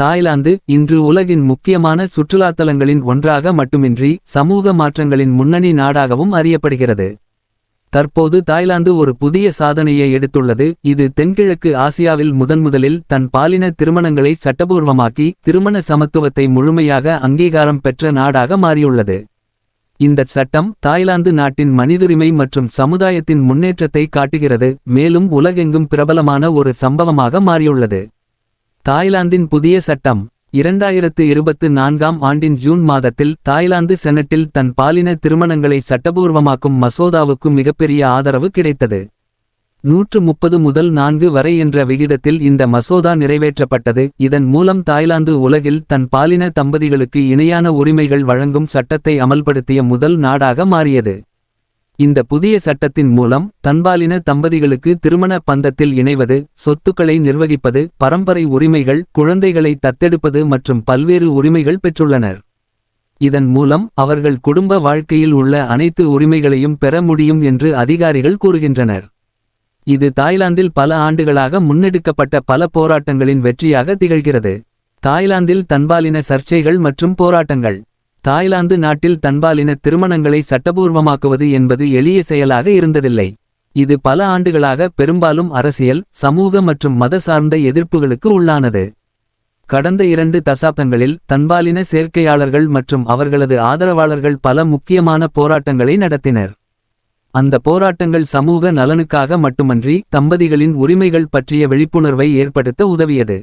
Thailand இன்று உலகின் முக்கியமான சுற்றுலாத்தலங்களின் ஒன்றாக மட்டுமின்றி சமூக மாற்றங்களின் முன்னணி நாடாகவும் அறியப்படுகிறது. தற்போது தாய்லாந்து ஒரு புதிய சாதனையை எடுத்துள்ளது. இது தென்கிழக்கு ஆசியாவில் முதன்முதலில் தன் பாலின திருமணங்களை சட்டபூர்வமாக்கி திருமண சமத்துவத்தை முழுமையாக அங்கீகாரம் பெற்ற நாடாக மாறியுள்ளது. இந்த சட்டம் தாய்லாந்து நாட்டின் மனிதுரிமை மற்றும் சமுதாயத்தின் முன்னேற்றத்தை காட்டுகிறது. மேலும் உலகெங்கும் பிரபலமான ஒரு சம்பவமாக மாறியுள்ளது. தாய்லாந்தின் புதிய சட்டம் இரண்டாயிரத்து இருபத்து நான்காம் ஆண்டின் ஜூன் மாதத்தில் தாய்லாந்து செனட்டில் தன் பாலின திருமணங்களை சட்டபூர்வமாக்கும் மசோதாவுக்கு மிகப்பெரிய ஆதரவு கிடைத்தது. நூற்று முப்பது முதல் நான்கு வரை என்ற விகிதத்தில் இந்த மசோதா நிறைவேற்றப்பட்டது. இதன் மூலம் தாய்லாந்து உலகில் தன் பாலின தம்பதிகளுக்கு இணையான உரிமைகள் வழங்கும் சட்டத்தை அமல்படுத்திய முதல் நாடாக மாறியது. இந்த புதிய சட்டத்தின் மூலம் தன்பாலின தம்பதிகளுக்கு திருமண பந்தத்தில் இணைவது சொத்துக்களை நிர்வகிப்பது பரம்பரை உரிமைகள் குழந்தைகளை தத்தெடுப்பது மற்றும் பல்வேறு உரிமைகள் பெற்றுள்ளனர். இதன் மூலம் அவர்கள் குடும்ப வாழ்க்கையில் உள்ள அனைத்து உரிமைகளையும் பெற முடியும் என்று அதிகாரிகள் கூறுகின்றனர். இது தாய்லாந்தில் பல ஆண்டுகளாக முன்னெடுக்கப்பட்ட பல போராட்டங்களின் வெற்றியாக திகழ்கிறது. தாய்லாந்தில் தன்பாலின சர்ச்சைகள் மற்றும் போராட்டங்கள் தாய்லாந்து நாட்டில் தன்பாலின திருமணங்களை சட்டபூர்வமாக்குவது என்பது எளிய செயலாக இருந்ததில்லை. இது பல ஆண்டுகளாக பெரும்பாலும் அரசியல் சமூக மற்றும் மத சார்ந்த எதிர்ப்புகளுக்கு உள்ளானது. கடந்த இரண்டு தசாப்தங்களில் தன்பாலின சேர்க்கையாளர்கள் மற்றும் அவர்களது ஆதரவாளர்கள் பல முக்கியமான போராட்டங்களை நடத்தினர். அந்த போராட்டங்கள் சமூக நலனுக்காக மட்டுமன்றி தம்பதிகளின் உரிமைகள் பற்றிய விழிப்புணர்வை ஏற்படுத்த உதவியது.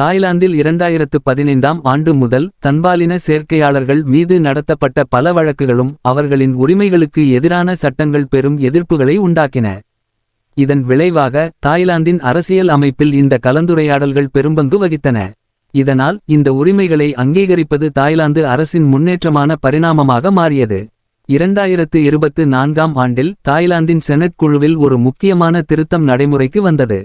தாய்லாந்தில் இரண்டாயிரத்து பதினைந்தாம் ஆண்டு முதல் தன்பாலின சேர்க்கையாளர்கள் மீது நடத்தப்பட்ட பல வழக்குகளும் அவர்களின் உரிமைகளுக்கு எதிரான சட்டங்கள் பெரும் எதிர்ப்புகளை உண்டாக்கின. இதன் விளைவாக தாய்லாந்தின் அரசியல் அமைப்பில் இந்த கலந்துரையாடல்கள் பெரும்பங்கு வகித்தன. இதனால் இந்த உரிமைகளை அங்கீகரிப்பது தாய்லாந்து அரசின் முன்னேற்றமான பரிணாமமாக மாறியது. இரண்டாயிரத்து இருபத்து நான்காம் ஆண்டில் தாய்லாந்தின் செனட் குழுவில் ஒரு முக்கியமான திருத்தம் நடைமுறைக்கு வந்தது.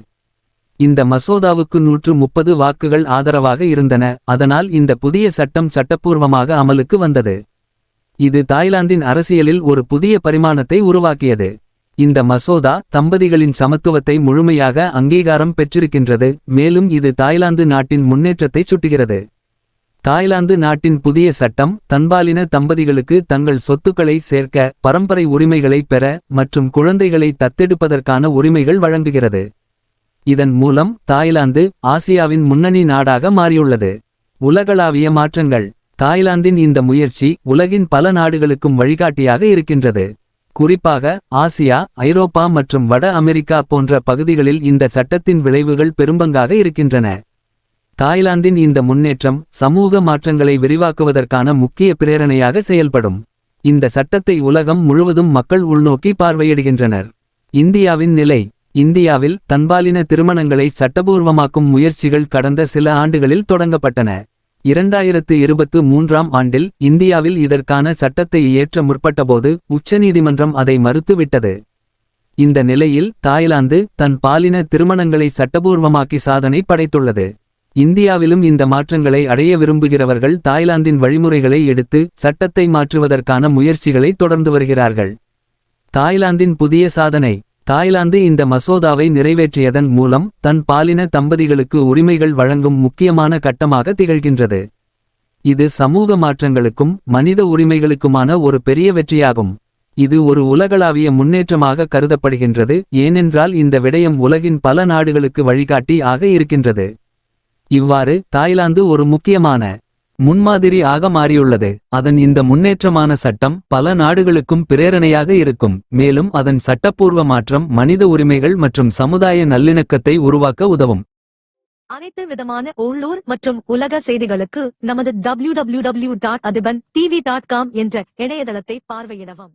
இந்த மசோதாவுக்கு நூற்று முப்பது வாக்குகள் ஆதரவாக இருந்தன. அதனால் இந்த புதிய சட்டம் சட்டப்பூர்வமாக அமலுக்கு வந்தது. இது தாய்லாந்தின் அரசியலில் ஒரு புதிய பரிமாணத்தை உருவாக்கியது. இந்த மசோதா தம்பதிகளின் சமத்துவத்தை முழுமையாக அங்கீகாரம் பெற்றிருக்கின்றது. மேலும் இது தாய்லாந்து நாட்டின் முன்னேற்றத்தை சுட்டுகிறது. தாய்லாந்து நாட்டின் புதிய சட்டம் தன்பாலின தம்பதிகளுக்கு தங்கள் சொத்துக்களை சேர்க்க பரம்பரை உரிமைகளை பெற மற்றும் குழந்தைகளை தத்தெடுப்பதற்கான உரிமைகள் வழங்குகிறது. இதன் மூலம் தாய்லாந்து ஆசியாவின் முன்னணி நாடாக மாறியுள்ளது. உலகளாவிய மாற்றங்கள். தாய்லாந்தின் இந்த முயற்சி உலகின் பல நாடுகளுக்கும் வழிகாட்டியாக இருக்கின்றது. குறிப்பாக ஆசியா ஐரோப்பா மற்றும் வட அமெரிக்கா போன்ற பகுதிகளில் இந்த சட்டத்தின் விளைவுகள் பெரும்பங்காக இருக்கின்றன. தாய்லாந்தின் இந்த முன்னேற்றம் சமூக மாற்றங்களை விரிவாக்குவதற்கான முக்கிய பிரேரணையாக செயல்படும். இந்த சட்டத்தை உலகம் முழுவதும் மக்கள் உள்நோக்கி பார்வையிடுகின்றனர். இந்தியாவின் நிலை. இந்தியாவில் தன்பாலின திருமணங்களை சட்டபூர்வமாக்கும் முயற்சிகள் கடந்த சில ஆண்டுகளில் தொடங்கப்பட்டன. இரண்டாயிரத்து இருபத்து மூன்றாம் ஆண்டில் இந்தியாவில் இதற்கான சட்டத்தை இயற்ற முற்பட்டபோது உச்சநீதிமன்றம் அதை மறுத்துவிட்டது. இந்த நிலையில் தாய்லாந்து தன் பாலின திருமணங்களை சட்டபூர்வமாக்கி சாதனை படைத்துள்ளது. இந்தியாவிலும் இந்த மாற்றங்களை அடைய விரும்புகிறவர்கள் தாய்லாந்தின் வழிமுறைகளை எடுத்து சட்டத்தை மாற்றுவதற்கான முயற்சிகளை தொடர்ந்து வருகிறார்கள். தாய்லாந்தின் புதிய சாதனை தாய்லாந்து இந்த மசோதாவை நிறைவேற்றியதன் மூலம் தன் பாலின தம்பதிகளுக்கு உரிமைகள் வழங்கும் முக்கியமான கட்டமாக திகழ்கின்றது. இது சமூக மாற்றங்களுக்கும் மனித உரிமைகளுக்குமான ஒரு பெரிய வெற்றியாகும். இது ஒரு உலகளாவிய முன்னேற்றமாக கருதப்படுகின்றது ஏனென்றால் இந்த விடயம் உலகின் பல நாடுகளுக்கு வழிகாட்டி ஆக இருக்கின்றது. இவ்வாறு தாய்லாந்து ஒரு முக்கியமான முன்மாதிரி ஆக மாறியுள்ளது. அதன் இந்த முன்னேற்றமான சட்டம் பல நாடுகளுக்கும் பிரேரணையாக இருக்கும். மேலும் அதன் சட்டப்பூர்வ மாற்றம் மனித உரிமைகள் மற்றும் சமுதாய நல்லிணக்கத்தை உருவாக்க உதவும். அனைத்து விதமான உள்ளூர் மற்றும் உலக செய்திகளுக்கு நமது W W W dot Athiban TV dot com என்ற இணையதளத்தை பார்வையிடவும்.